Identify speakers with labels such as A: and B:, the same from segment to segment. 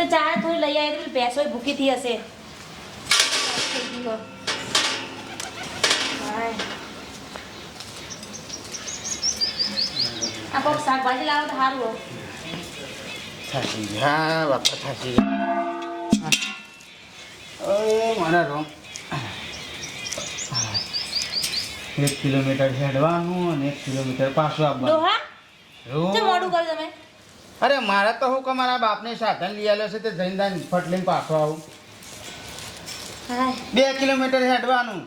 A: તો ચા થોડી લઈ આવી તો ભેંસો ભૂખી થઈ હશે. હો. આ કોક શાકભાજી લાવો તો સારું હો.
B: થાકી ગયા બાપા થાકી ઓય રોમ એક કિલોમીટર હેડવાનું અને એક કિલોમીટર પાછું આવવાનું.
A: મોડું કર્યું તમે?
B: અરે મારે તો હું કે મારા બાપને સાધન લઈ આવેલો છે તે જઈને દાન ફટ લઈને પાછો આવું. બે કિલોમીટર હેડવાનું.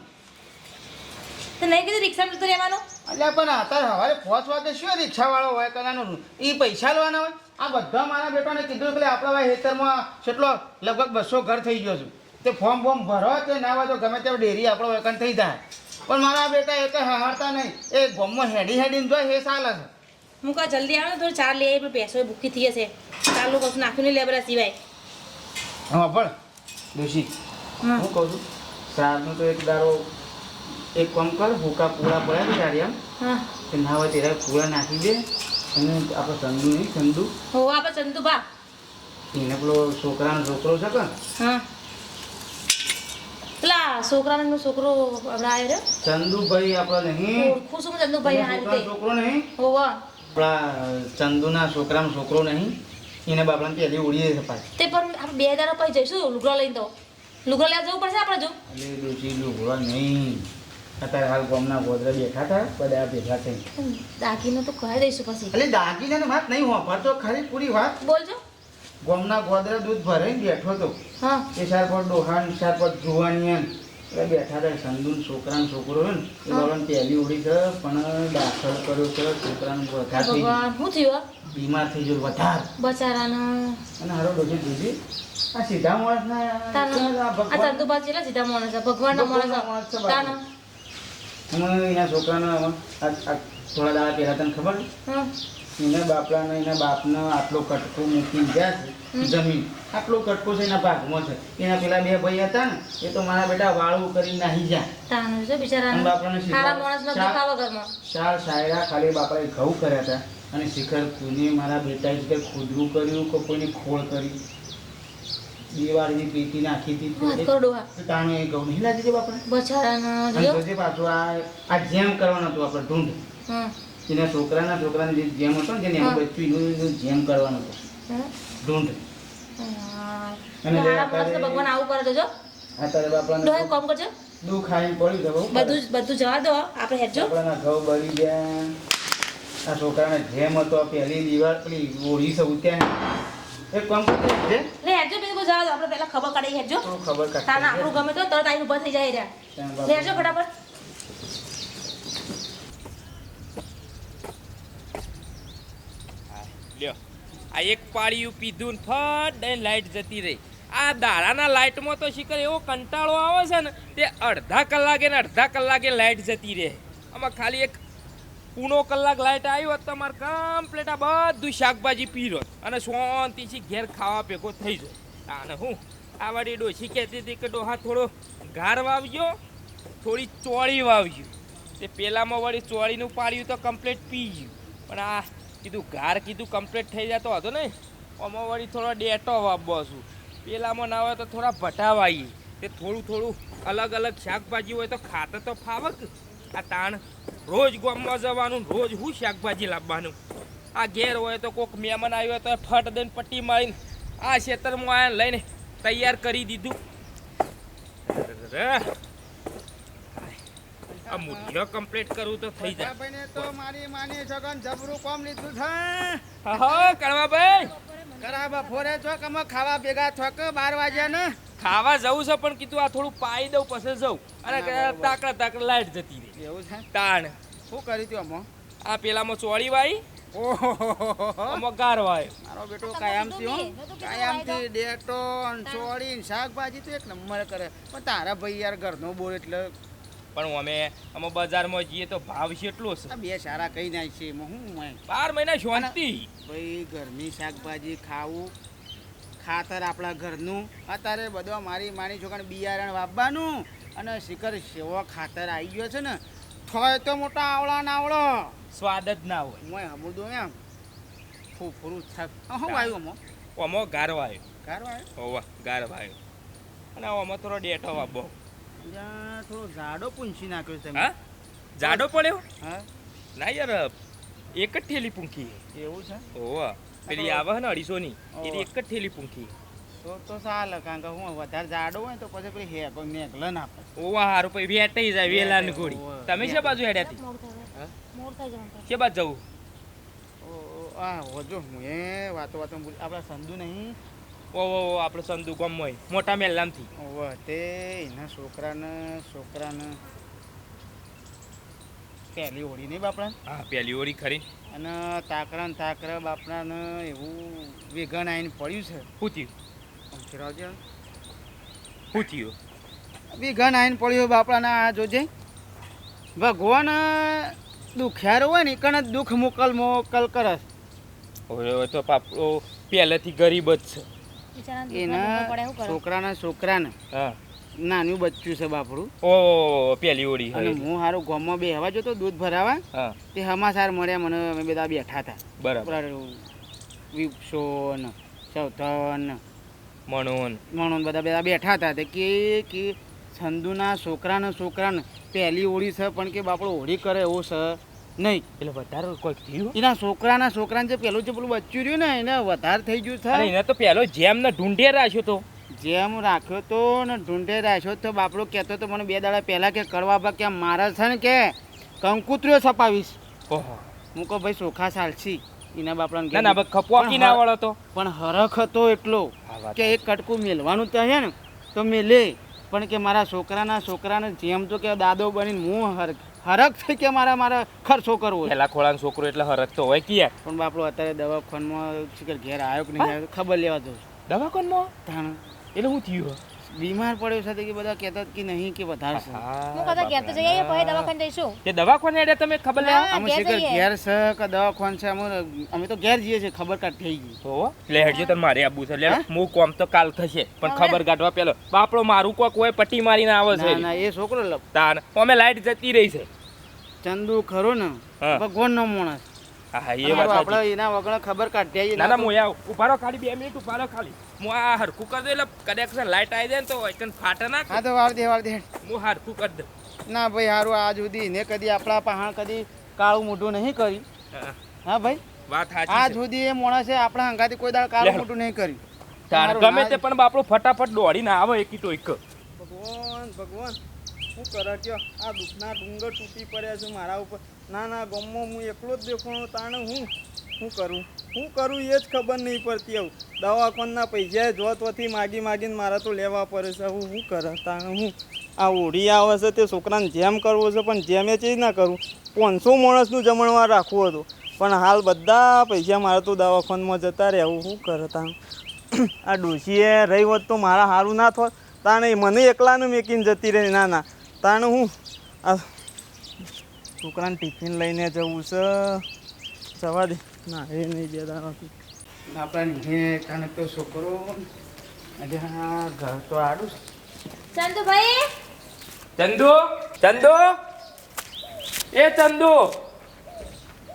A: તો નહીં કીધું રિક્ષા જતું રહેવાનું?
B: એટલે પણ અત્યારે સવારે પાંચ વાગે શું રિક્ષાવાળો હોય કદાનો એ પૈસા લેવાના હોય? આ બધા મારા બેટાને કીધું કે આપણા ભાઈ હેતરમાં કેટલો લગભગ બસો ઘર થઈ ગયો છું. તે ફોર્મ ફોર્મ ભરો કે ના હોય તો ગમે તે ડેરી આપણો વેકન થઈ જાય. પણ મારા બેટા એ તો હારતા નહીં. એ ગોમમાં હેડી હેડીને જોઈએ એ ચાલે છે.
A: હું કહું જલ્દી આવે ને થોડી ચાર લઈ આવી પણ ભેંસો ભૂખી થઈ હશે. ચાલુ કશું નાખ્યું નહીં લેબરા સિવાય.
B: હા પણ દોશી
A: હું.
B: કહું છું શ્રાદ્ધનું તો એક દારો એક કામ કર ભૂકા પૂરા પડ્યા છે દાડિયા
A: હા.
B: કે ના હોય ત્યારે પૂરા નાખી દે અને આપણે ચંદુ નહીં ચંદુ
A: હો આપણે ચંદુભા
B: એને પેલો છોકરાનો છોકરો છે કે
A: હા. પેલા છોકરાનો છોકરો હમણાં આવ્યો
B: ચંદુભાઈ આપણે નહીં.
A: ઓળખું છું ચંદુભાઈ આ રીતે
B: છોકરો નહીં?
A: હોવા.
B: આપણા ચંદુના છોકરાનો છોકરો નહીં એને બાપડાને પહેલી ઉડી જશે પાછી.
A: તે પણ આપણે બે હજાર પછી જઈશું લુગડા લઈને તો. લુગડા લેવા જવું પડશે આપણે જો.
B: અરે ડોસી લુગડા નહીં. અત્યારે હાલ ગામના ગોદરા બેઠા હતા બધા ભેગા થઈ
A: દાગીનો તો કહી દઈશું પછી.
B: એટલે દાગીનાની વાત નહીં વાપરતો ખરી પૂરી વાત.
A: બોલજો
B: ગામના ગોદરા દૂધ ભરાઈને બેઠો હતો.
A: હા.
B: એ સાર પર ડોહાન સાર પર જુવાની એમ. એટલે બેઠા હતા સંદુન છોકરાનો છોકરો હોય ને એ પહેલી ઉડી છે પણ દાખલ કર્યો છે છોકરાનું વધાર થઈ
A: શું થયું
B: બીમાર થઈ ગયો વધાર.
A: બચારાનો.
B: અને હારો બધું દીધી આ સીધા માણસના આ ભગવાન-
A: ચંદુભા સીધા માણસ છે? ભગવાનના માણસ
B: છે
A: છે. તાનો.
B: હું એના છોકરાને થોડા દાડા પહેલા તને ખબર
A: એના
B: એના બાપલાને એના બાપનો આટલો કટકો મૂકી ગયા છે જમીન. આટલો કટકો છે એના ભાગમાં છે. એના પેલા બે ભાઈ હતા ને એ તો મારા બેટા વાળું કરી નાહી જાય
A: તાનો છે બિચારાનો?
B: બાપરાને
A: સારા માણસનો
B: શા-
A: ઘરમાં
B: ચાર શાયરા ખાલી બાપાએ ઘઉં કર્યા હતા. અને શિખર કોઈને મારા બેટાએ શિખર ખુદરું કર્યું કે કોઈને ખોળ કરી? દિવાળીની પેટી નાખી હતી તાણે એ ઘઉં નહીં લાગી છે બાપા
A: બચારાનો
B: જોજે પાછું આ આ જેમ કરવાનું હતું આપણે ઢૂંઢ. એના છોકરાના છોકરાને જે જેમ હતો ને જેને. બચ્ચું જેમ કરવાનું હતું. ઢૂંઢ. અને
A: ભગવાન આવું કરે તો જો. કામ કરજો.
B: દુઃખ આવીને પડ્યું છે
A: બધું બધું જવા દો આપણે હેડજો
B: આપણાના ઘઉં બળી ગયા. આ છોકરાને જેમ હતો આ પહેલી દિવાળ પેલી ઓળી છે ઉત્યા એક કામ કરજે
A: લે. બધું જવા દો. આપણે પહેલા ખબર કાઢી હેજો
B: થોડું ખબર
A: તાને
B: કાઢ
A: આપણું ગમે તો તરત આવીને ઊભા થઈ જાય રહ્યા. લે ફટાફટ.
C: લ્યો. આ એક પાળિયું પીધું ફટ દઈને લાઈટ જતી રહી. આ દાડાના લાઇટમાં તો શિખર એવો કંટાળો આવે છે ને, તે અડધા કલાકે ને અડધા કલાકે લાઇટ જતી રહે. આમાં ખાલી એક પૂણો કલાક લાઇટ આવ્યો તો તમારે કમ્પ્લેટ આ બધું શાકભાજી પીરો અને શાંતિથી ઘેર ખાવા ભેગો થઈ જાય અને હું આ વાળી ડોસી કહેતી હતી કે ડોહા, થોડો ગાર વાવજો, થોડી ચોળી વાવજો. તે પેલામાં વળી ચોળીનું પાડ્યું તો કમ્પ્લેટ પી ગયું. પણ આ કીધું ગાર કીધું કમ્પ્લીટ થઈ જતો હતો ને આમાં વળી થોડો ડેટો વાપવો છું. પેલામાં ના હોય તો થોડા ભટાવાઈએ તે થોડું થોડું અલગ અલગ શાકભાજી હોય તો ખાતે તો ફાવક. આ તાણ રોજ ગામમાં જવાનું, રોજ હું શાકભાજી લાવવાનું. આ ઘેર હોય તો કોઈક મહેમાન આવ્યો તો ફટ દઈને પટ્ટી મારીને આ ખેતરમાં આ લઈને તૈયાર કરી દીધું. આ મુઠ્ઠીઓ કમ્પ્લીટ કરવું તો થઈ જાય.
B: ભાઈને તો મારી માની જગન જબરું કોમ લીધું છે
C: હા? કરવા ભાઈ.
B: કરા બપોરે છો કે ખાવા ભેગા છો કે બાર વાગ્યા ને?
C: ખાવા જવું છે પણ કીધું આ થોડું પાઈ દઉં પછી જઉં. અને તાકડા તાકડા લાઈટ જતી રહી.
B: એવું છે?
C: તાણ.
B: શું કર્યું તું અમો
C: આ પેલામાં ચોળી વાઈ આમાં
B: મારો બેટો કાયમથી કાયમથી ડેટો ચોળી શાકભાજી તો એક નંબર કરે. પણ તારા ભાઈ યાર ઘરનો બોલ એટલે
C: પણ અમે અમે બજારમાં જઈએ તો ભાવ છે એટલો છે.
B: બે સારા કઈ નાય છે હું
C: બાર મહિના શાંતિ.
B: ભાઈ ઘરની શાકભાજી ખાવું ખાતર આપણા ઘરનું. અત્યારે બધો મારી માની છોકરાને બિયારણ વાપવાનું અને શિખર સેવો ખાતર આવી ગયો છે ને થોય તો મોટા આવળા ના આવળો
C: સ્વાદ જ ના હોય.
B: હું હમુદું એમ. ફૂફરું થાક. હું આવ્યું અમો
C: અમો ગારો આવ્યો
B: ગારો આવ્યો
C: હોવા ગારો આવ્યો અને ઓમો થોડો ડેટો વાપો
B: ત્યાં થોડો જાડો પૂંછી નાખ્યો છે તમે
C: હા? જાડો પડ્યો?
B: હા.
C: ના યાર એક જ થેલી પૂંખી
B: એવું છે?
C: ઓવા પેલી આવે ને અઢીસોની એની
B: ઓવા.
C: એક જ થેલી પૂંખી.
B: તો તો ચાલે કારણ કે હું વધારે જાડો હોય તો પછી પેલી હે કોઈ નેકલે ના આપે.
C: ઓવા હારું પછી વેટાઈ જાય વેલા ને તમે છે બાજુ હેડ્યાથી
A: મોડ થાય
C: હા?
A: મોડ થઈ જવાનું
C: છે બાજુ જવું?
B: ઓ આ હોજો હું એ વાતો વાતો આપણા સંધુ નહીં
C: ઓ ઓ ઓ, આપણે સંદુ ગમોય મોટા મેલામથી
B: ઓવે તે એના છોકરાને છોકરાને પહેલી હોળી નહીં બાપડા
C: હા પહેલી હોળી ખરી.
B: અને તાકરા ને તાકરા બાપડાને એવું વેગન આવીને પડ્યું છે. પંચરાવજો
C: શું થયું?
B: વેગન આવીને પડ્યું બાપડાને આ જોજે. ભગવાન દુખ્યાર હોય ને કણ દુઃખ મોકલ મોકલ કરસ
C: હવે તો પાપડો પહેલેથી ગરીબ જ છે.
B: એના છોકરાના છોકરાને. નાનું બચ્ચું છે બાપડું.
C: ઓ પેલી ઓડી
B: અને હું હારું ગામમાં બેહવા જતો દૂધ ભરાવા તે હમાસાર મળ્યા મને અમે બધા બેઠા હતા.
C: બરાબર.
B: બરાબર વિપસો ચૌથન
C: મણોન.
B: મણોન બધા બધા બેઠા હતા. તે કે કે સંધુના છોકરાના છોકરાને પહેલી ઓળી છે પણ કે બાપડો હોળી કરે એવો છે. નહીં.
C: એટલે વધારે કોઈક થયું?
B: એના છોકરાના છોકરાને જે પેલું જે પેલું બચ્ચું રહ્યું ને એને વધારે થઈ ગયું થાય
C: એને તો પેલો જેમ ને ઢૂંઢે રાખ્યો તો.
B: જેમ રાખ્યો તો ને ઢૂંઢે રાખ્યો તો બાપડો કહેતો તો મને બે દાડા પહેલાં કે કરવા બા કે મારા છે ને કે કંકુતરીઓ છપાવીશ.
C: ઓહો.
B: હું કહું ભાઈ ચોખા સાલસી એના બાપડાને
C: ના ના ખપવાકી ના વાળો તો
B: પણ હરખ હતો એટલો કે એક કટકું મેલવાનું તો છે ને તો મેલે. પણ કે મારા છોકરાના છોકરાને જેમ તો કે દાદો બનીને હું હરખ. હરખ થઈ કે મારા મારા ખર્ચો કરવો.
C: પેલા ખોળાનો છોકરો એટલે હરકતો હોય કિયા?
B: પણ બાપડો અત્યારે દવાખાનમાં ઘેર આવ્યો કે નહીં આવ્યો ખબર લેવા દઉં
C: દવાખાનમાં? એટલે શું થયું?
B: બીમાર પડ્યો સાથે કે બધા કહેતા કે નહીં કે વધારે છે.
A: હું કહેતા ઘેર તો જઈએ પછી દવાખાને જઈશું.
C: તે દવાખાને એટલે તમે ખબર લેવા?
B: અમે
A: ઘેર
B: શીખર ઘેર છે કે દવાખાન છે અમે અમે તો ઘેર જઈએ છીએ ખબર કાઢ થઈ ગઈ.
C: તો લે હેડજો તને મારે આબુ છે. લે
B: હું?
C: કોમ તો કાલ થશે પણ ખબર કાઢવા પેલો. બાપડો મારું કોક હોય પટ્ટી મારીને આવે છે.
B: ના એ છોકરો લ-
C: તાન અમે લાઈટ જતી રહી છે.
B: ચંદુ ખરો ને
C: ભગવાન
B: નો માણસ.
C: હા એ વાત
B: આપણે એના વગર ખબર કાઢી આવીએ
C: ના ના હું આવ ઊભા ખાલી બે મિનિટ ઊભા ખાલી. હું આ હરખું કરી દઉં એટલે કદાચ લાઈટ આવી જાય ને તો એકન ફાટે ના
B: હા તો વાર દે વાર દે.
C: હું હરખું કરી દઉં.
B: ના ભાઈ હારું આજ સુધી ને કદી આપણા પહાણ કદી કાળું મોઢું નહીં કરી
C: હા,
B: ભાઈ?
C: વાત
B: આજ
C: સાચી છે.
B: સુધી એ માણસે આપણા હંગાથી કોઈ દાળ કાળું. મોઢું નહીં કર્યું.
C: ગમે તે પણ બાપડો ફટાફટ દોડીને આવે એકી તો એક.
B: ભગવાન ભગવાન. શું કરે કયો? આ દુઃખના ડુંગર તૂટી પડ્યા છે મારા ઉપર. ના ના, ગમો, હું એકલો જ દેખાણો તાણે હું? શું કરું? શું કરું એ જ ખબર નહીં પડતી આવું. દવાખાના પૈસા જોતોથી માગી માગીને મારા તો લેવા પડે છે. હું શું કરે? તાણે હું? આ ઓઢી આવે છે તે છોકરાને જેમ કરવો છે પણ જેમ એ ચીજ ના કરું. પાંચસો માણસનું જમણવાર રાખવું હતું. પણ હાલ બધા પૈસા મારે તો દવાખાનામાં જતા રહેવું શું કરે? તાણે. આ ડોશીએ રહી હોત તો મારા સારું ના થોત. તાણે મને એકલાનું મેકીને જતી રહી. ના ના. તાણે હું? આ છોકરાને ટિફિન લઈને જવું છે. જવા દે. ના એ નહીં જતા દાડાથી આપણે કાને તો છોકરો અરે હા ઘર તો આડું
A: ચંદુભાઈ
C: ચંદુ ચંદુ? એ ચંદુ!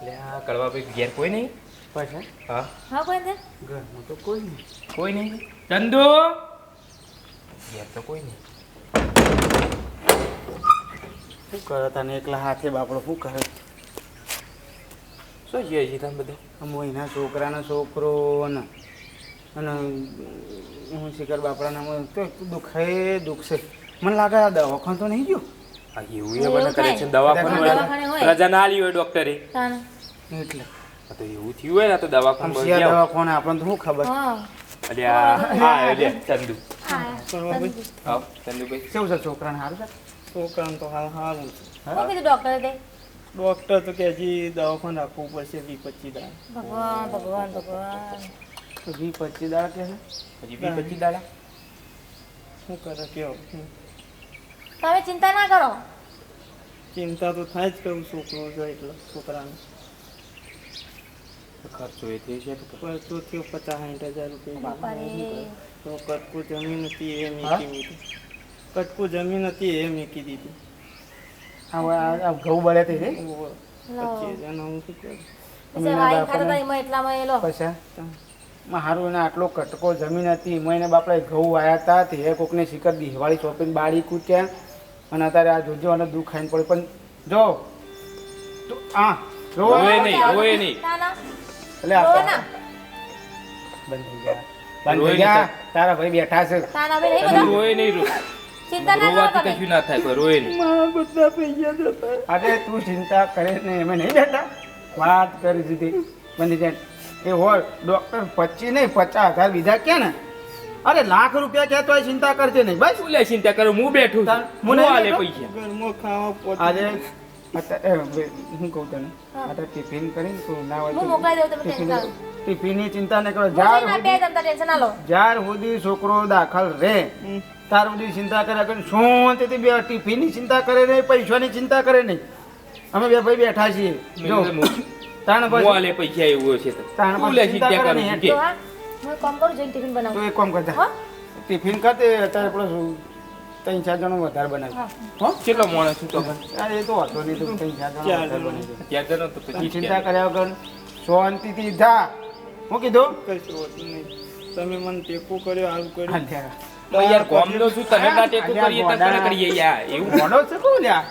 C: લે આ કડવા ભાઈ ઘેર કોઈ નહીં?
B: પાછા?
C: હા.
A: હા કોઈ નહીં.
B: ઘરમાં તો કોઈ નહીં.
C: કોઈ નહીં. ચંદુ? ઘેર તો કોઈ નહીં.
B: શું કરે તને એકલા હાથે બાપડો? શું કરે?
C: શું છે હજી તમે બધા?
B: અમો એના છોકરાનો છોકરો ને અને હું શિખર બાપડાના તો દુખે દુખશે. મને લાગે આ દવાખાન તો નહીં ગયો.
C: એવું એ મને કરે છે. દવાખાનું
A: દવાખાને
C: હોય.
A: હોય.
C: રજા ના આલી હોય ડોક્ટરે.
B: એટલે.
C: તો એવું થયું હોય ને તો દવાખાનું
B: દવાખાને આપણને તો શું ખબર?
A: હા.
C: અરે હા લે ચંદુ.
B: ભાઈ
C: ચંદુભાઈ.
B: કેવું છે છોકરાને સારું છે છોકરાને તો હાલ સારું છે
A: શું કીધું ડોક્ટરે તે?
B: ડોક્ટર તો કે હજી દવાખાને રાખવું પડશે વી પચીસ દાળ
A: ભગવાન ભગવાન ભગવાન.
B: વી પચીસ દાળ કે
C: હજી વી પચીસ દાળ
B: શું કરે કેવો?
A: તમે ચિંતા ના કરો.
B: ચિંતા તો થાય જ કેવું છોકરો છે એટલે છોકરાને.
C: ખર્ચો એ થઈ છે
D: ખર્ચો તો થયો પચાસ સાઠ હજાર રૂપિયા. તો કટકું જમીન હતી એ
B: હા?
D: કટકું જમીન હતી એ મેકી દીધી.
B: હવે આ ઘઉં બળે તે રે.
D: હું શું કરું?
A: એમાં
B: હારું એને આટલો કટકો જમીન હતી મહિને બાપડા ઘઉં વાયા હતા તે એ કોકને શિખર દિવાળી શોપિંગ બાળી કૂટ્યા. અને અત્યારે આ જોજો અને દુઃખ ખાઈને પડે પણ જો તો આ
C: નહીં નહીં.
A: ના
B: એટલે બંધ થઈ ગયા. બંધ થઈ ગયા? તારા. ભાઈ બેઠા છે.
A: નહીં
C: નહીં રોવાથી કશું ના થાય કોઈ રોએ નહીં.
D: મારા બધા પૈસા જતા.
B: અરે તું ચિંતા કરે ને એમ નહીં બેઠા વાત કરી દીધી. બંધ જાય એ હોય ડોક્ટર પચીસ નહીં પચાસ હજાર બીજા કે ને? અરે લાખ રૂપિયા કહેતો હોય ચિંતા કરજે નહીં બસ.
C: લે ચિંતા કરો? હું બેઠું છું.
B: મને
C: આલે પૈસા.
D: ઘરમાં ખાવા
B: હું કહું તને અત્યારે ટિફિન કરીને તું ના હોય
A: હું મોકલાઈ દઉં તમે ટેન્શન
B: ટિફિનની ચિંતા કરો. સુધી
A: તમને ટેન્શન ના
B: છોકરો દાખલ રહે. સુધી ચિંતા કરે શાંતિથી બે ટિફિનની ચિંતા કરે નહીં પૈસાની ચિંતા કરે નહીં. અમે બે ભાઈ બેઠા છીએ. જો. તાણ
C: હું
B: પછી
C: આલે પૈસા એવું છે
B: તાણ પછી ચિંતા
C: ચિંતા
B: કરે નહીં.
C: છું કે
A: તો હા હું કામ કરું જઈને ટિફિન
B: તો
A: બનાવું
B: એક કામ કરતા ટિફિન કરતે અત્યારે પેલો ત્રણ ચાર જણો વધારે બનાવી
A: હો.
C: કેટલો માણસ છું તો
B: એ તો હતો નહીં તો ત્રણ ચાર જણો વધારે
D: જણો.
B: બનાવી
C: ત્યાં જણો તો પછી
B: ચિંતા કર્યા વગર શાંતિથી થા હું કીધું?
D: કશું હોતું નહીં. તમે મને ટેકો કર્યો આવું કર્યો.
C: યાર ગોમનો છું તમે ના ટેકો કરીએ તો તને કરીએ યાર એવું?
B: મોડો છે કોણ લ્યા.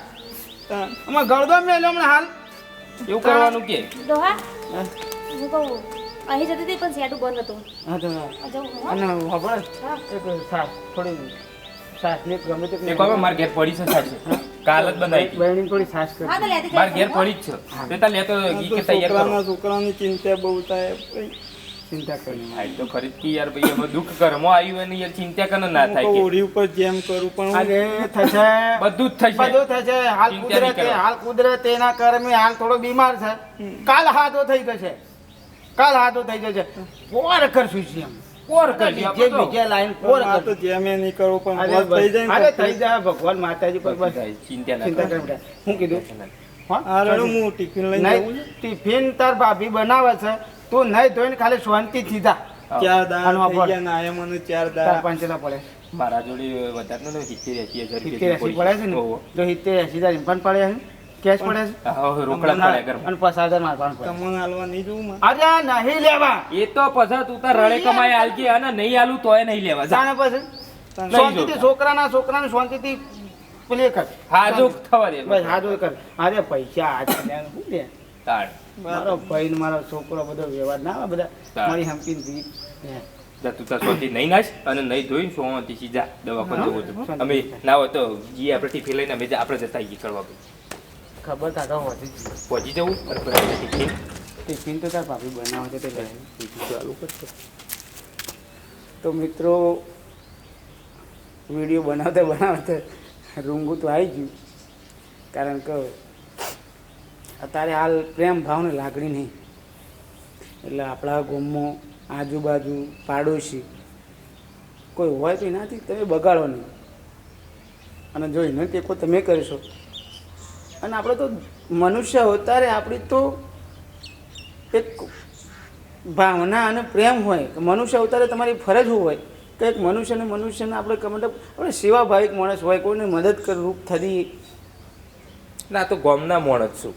B: આમાં ગળદો મેલો હમણાં હાલ.
C: એવું કરવાનું કે?
A: દોહા? હા. કહું અહીં જતી હતી પણ સેટું બંધ હતું.
B: હા તો? અને ખબર?
A: હા.
B: એક સાફ થોડી સાસ ગમે તે
C: એ કહો માર ઘેર પડી છે સાચી કાલ જ બનાવી
B: બહેણી થોડી સાસ કર
A: હા તો લેતી
C: માર
A: જઈશ
C: ઘેર પડી જ છે. તે તાર લેતો ઈ કે તૈયાર
D: છોકરાના છોકરાની ચિંતા બહુ થાય.
B: ચિંતા કરી
C: હા, તો ખરી યાર ભાઈ એમાં દુઃખ કર્મો આવ્યું અને યાર ચિંતા કને ના થાય કે.
D: ઓરી ઉપર જેમ કરું પણ
B: થશે.
C: બધું જ થશે.
B: બધું થશે. હાલ કુદરતે હાલ કુદરત એના કર્મે હાલ થોડો બીમાર છે. કાલ હાથો થઈ જશે. કાલ હાથો થઈ જશે. પોર કરશું છે એમ.
C: કોર તો.
B: બીજે લાઈન પોર
D: આ તો જેમ એ નહીં કરું પણ
B: અરે
D: થઈ જાય
B: અરે થઈ જાય ભગવાન માતાજી પર બસ.
C: ચિંતા ના
B: ચિંતા
C: કરો
B: કરી બેટા. હું કીધું હા?
D: હા હું ટિફિન લઈને જાઉં
B: ટિફિન તાર ભાભી બનાવે છે. તું નહીં ધોઈને ખાલી શાંતિ જા.
D: ચાર
B: આનો
D: દાડા. થઈ ગયા ને આયા મને ચાર
B: તાર
D: પાંચ
B: ના પડે.
C: મારા જોડે વધારે નો સિત્તેર એસી હજાર
B: સિત્તેર એસી પડે છે ને. જો સિત્તેર એસી હજાર ઇમ્પન પડે છે કેશ પડે છે?
C: હવે રોકડા પડ્યા ઘરમાં.
B: અને પચાસ હજાર મારવાનું પડે
D: તમને હાલવા નહીં જોઉં માં
B: અરે નહીં લેવા.
C: એ તો પછી તું તો રળે કમાય હાલજે અને નહીં હાલું તોય નહીં લેવા. જા.
B: જાણે પછી. શાંતિથી છોકરાના છોકરાને શાંતિથી પેલી કર.
C: હાજો થવા દે.
B: બસ હાજો કર. અરે પૈસા આ છે શું લે?
C: તાળ.
B: મારો ભાઈ ને મારો છોકરો બધો વ્યવહાર ના આવે બધા. મારી હમકીન
C: દી તું તાર શાંતિ નહીં નાશ અને નહીં ધોઈને સોમાંથી સીધા દવાખાને. જવું અમે ના હોય તો જઈએ આપણે ટિફિન લઈને અમે જા- આપણે જતા આવીએ કરવા.
B: ખબર હોતી જ
C: પહોંચી જવું ટિફિન?
B: ટિફિન તો તાર ભાભી બનાવે છે તે
C: ટિફિન ચાલુ કરશે.
B: તો મિત્રો વીડિયો બનાવતા બનાવતા રૂંગું તો આવી ગયું. કારણ કે અત્યારે હાલ પ્રેમ ભાવને લાગણી નહીં. એટલે આપણા ગામમાં આજુબાજુ પાડોશી કોઈ હોય તો એનાથી તમે બગાડો નહીં. અને જો એને ટેકો તમે કરશો અને આપણે તો મનુષ્ય અવતારે આપણી તો એક ભાવના અને પ્રેમ હોય કે મનુષ્ય અવતારે તમારી ફરજ હોય કે એક મનુષ્યને મનુષ્યને આપણે મતલબ આપણે સેવાભાવિક માણસ હોય કોઈને મદદ કરવું રૂપ થતી
C: ના તો ગોમના માણસ છું.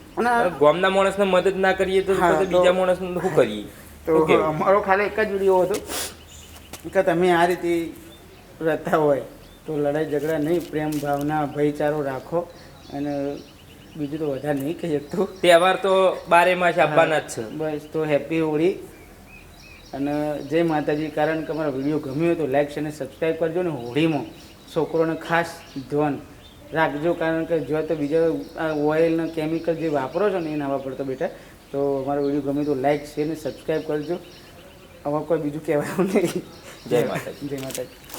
C: ગોમના માણસને મદદ ના કરીએ તો- બીજા માણસને શું કરીએ?
B: તો અમારો ખાલી એક જ વીડિયો હતો કે તમે આ રીતે રહેતા હોય તો લડાઈ ઝઘડા નહીં પ્રેમ ભાવના ભાઈચારો રાખો અને બીજું તો વધારે નહીં કહી શકતું.
C: તહેવાર તો બારે માસ આપવાના જ છે.
B: બસ તો હેપી હોળી. અને જય માતાજી કારણ કે અમારો વીડિયો ગમ્યો તો લાઈક અને સબસ્ક્રાઈબ કરજો ને હોળીમાં. છોકરોને ખાસ ધ્યાન રાખજો કારણ કે જો તો બીજા આ ઓઇલ ને કેમિકલ જે વાપરો છો ને એ ના વાપરતો બેટા. તો અમારો વીડિયો ગમે તો લાઈક શેર ને સબસ્ક્રાઈબ કરજો. આવા કોઈ બીજું કહેવાનું નહીં.
C: જય માતાજી.
B: જય માતાજી.